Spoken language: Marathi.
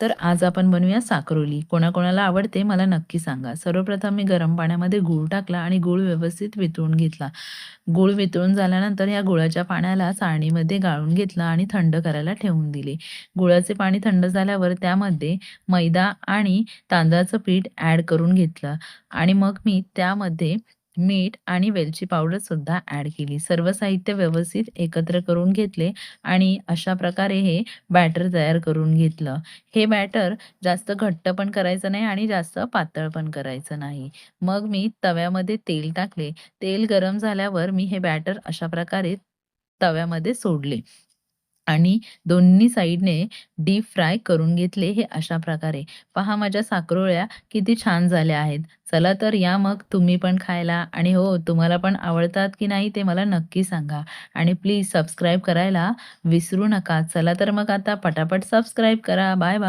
तर आज आपण बनवूया साकरोली. कोणाकोणाला आवडते मला नक्की सांगा. सर्वप्रथम मी गरम पाण्यामध्ये गूळ टाकला आणि गूळ व्यवस्थित वितळून घेतला. गूळ वितळून झाल्यानंतर या गुळाच्या पाण्याला चाळणीमध्ये गाळून घेतलं आणि थंड करायला ठेवून दिले. गुळाचे पाणी थंड झाल्यावर त्यामध्ये मैदा आणि तांदळाचं पीठ ॲड करून घेतलं. आणि मग मी त्यामध्ये मीठ आणि वेलची पावडरसुद्धा ॲड केली. सर्व साहित्य व्यवस्थित एकत्र करून घेतले आणि अशा प्रकारे हे बॅटर तयार करून घेतलं. हे बॅटर जास्त घट्ट पण करायचं नाही आणि जास्त पातळ पण करायचं नाही. मग मी तव्यामध्ये तेल टाकले. तेल गरम झाल्यावर मी हे बॅटर अशा प्रकारे तव्यामध्ये सोडले. आणि दोन्ही साईडने डीप फ्राय करून घेतले हे अशा प्रकारे. पहा माझ्या साकरोळ्या किती छान झाल्या आहेत. चला तर या मग तुम्ही पण खायला. आणि हो तुम्हाला पण आवडतात की नाही ते मला नक्की सांगा. आणि प्लीज सबस्क्राईब करायला विसरू नका. चला तर मग आता पटापट सबस्क्राईब करा. Bye bye